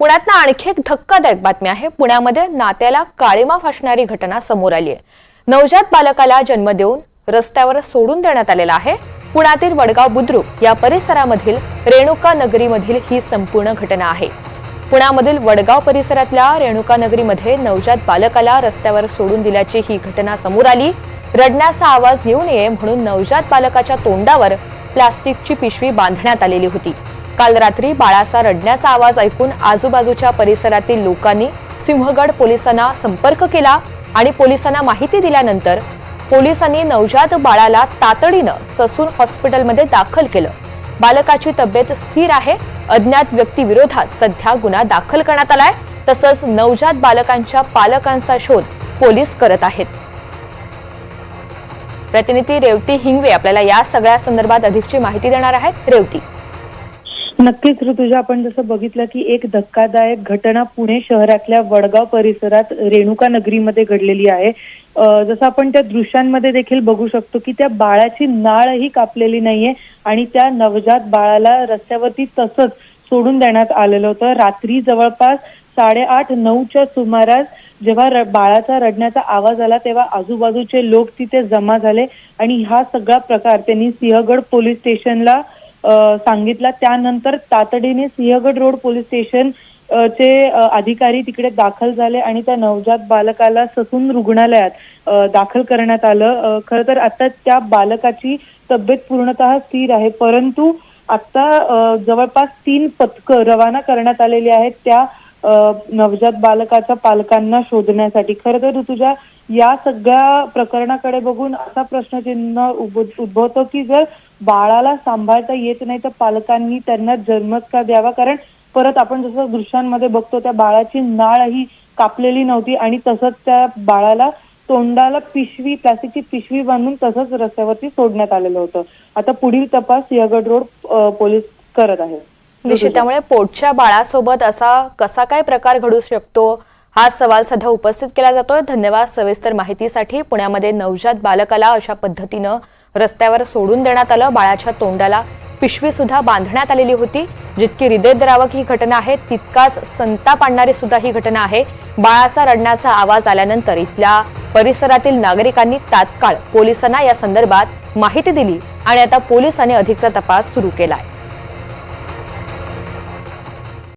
पुण्यातनं आणखी एक धक्कादायक बातमी आहे. पुण्यामध्ये नात्याला काळीमा फासणारी घटना समोर आली आहे. नवजात बालकाला जन्म देऊन रस्त्यावर सोडून देण्यात आलेला आहे. पुण्यातील वडगाव बुद्रुक या परिसरामधील रेणुका नगरीमधील ही संपूर्ण घटना आहे. पुण्यामधील वडगाव परिसरातल्या रेणुका नगरीमध्ये नवजात बालकाला रस्त्यावर सोडून दिल्याची ही घटना समोर आली. रडण्याचा आवाज येऊ नये म्हणून नवजात बालकाच्या तोंडावर प्लास्टिकची पिशवी बांधण्यात आलेली होती. काल रात्री बाळाचा रडण्याचा आवाज ऐकून आजूबाजूच्या परिसरातील लोकांनी सिंहगड पोलिसांना संपर्क केला आणि पोलिसांना माहिती दिल्यानंतर पोलिसांनी नवजात बाळाला तातडीनं ससून हॉस्पिटलमध्ये दाखल केलं. बालकाची तब्येत स्थिर आहे. अज्ञात व्यक्तीविरोधात सध्या गुन्हा दाखल करण्यात आलाय. तसंच नवजात बालकांच्या पालकांचा शोध पोलीस करत आहेत. प्रतिनिधी रेवती हिंगवे आपल्याला या सगळ्या संदर्भात अधिकची माहिती देणार आहेत. रेवती. नक्कीच ऋतुजा आपण जसं बघितलं की एक धक्कादायक घटना पुणे शहरातल्या वडगाव परिसरात रेणुका नगरीमध्ये घडलेली आहे. जसं आपण त्या दृश्यांमध्ये देखील बघू शकतो की त्या बाळाची नाळही कापलेली नाहीये आणि त्या नवजात बाळाला रस्त्यावरती तसंच सोडून देण्यात आलेलं होतं. रात्री जवळपास साडेआठ नऊच्या सुमारास जेव्हा बाळाचा रडण्याचा आवाज आला तेव्हा आजूबाजूचे लोक तिथे जमा झाले आणि हा सगळा प्रकार त्यांनी सिंहगड पोलीस स्टेशनला सांगितला. त्यानंतर तातडीने सिंहगड रोड पोलीस स्टेशन चे अधिकारी तिकडे दाखल झाले आणि त्या नवजात बालकाला ससून रुग्णालयात दाखल करण्यात आलं. खर खरं तर आता त्या बालकाची तब्येत पूर्णतः स्थिर आहे. परंतु आता जवळपास तीन पथकं रवाना करण्यात आलेली आहेत. त्या नवजात बालकाच्या पालकांना शोधण्यासाठी. खर तर ऋतुजा या सगळ्या प्रकरणाकडे बघून असा प्रश्नचिन्ह उद्भवतो की जर बाळाला सांभाळता येत नाही तर पालकांनी त्यांना जन्मच का द्यावा? कारण परत आपण जसं दृश्यांमध्ये बघतो त्या बाळाची नाळ ही कापलेली नव्हती आणि तसंच त्या बाळाला तोंडाला पिशवी प्लास्टिकची पिशवी बांधून तसंच रस्त्यावरती सोडण्यात आलेलं होतं. आता पुढील तपास सिंहगड रोड पोलीस करत आहेत. निश्चित. त्यामुळे पोटच्या बाळासोबत असा कसा काय प्रकार घडू शकतो हा सवाल सध्या उपस्थित केला जातोय. धन्यवाद सविस्तर माहितीसाठी. पुण्यामध्ये नवजात बालकाला अशा पद्धतीनं रस्त्यावर सोडून देण्यात आलं. बाळाच्या तोंडाला पिशवी सुद्धा बांधण्यात आलेली होती. जितकी हृदयद्रावक ही घटना आहे तितकाच संताप आणणारी सुद्धा ही घटना आहे. बाळाचा रडण्याचा आवाज आल्यानंतर इथल्या परिसरातील नागरिकांनी तात्काळ पोलिसांना या संदर्भात माहिती दिली आणि आता पोलिसांनी अधिकचा तपास सुरू केलाय.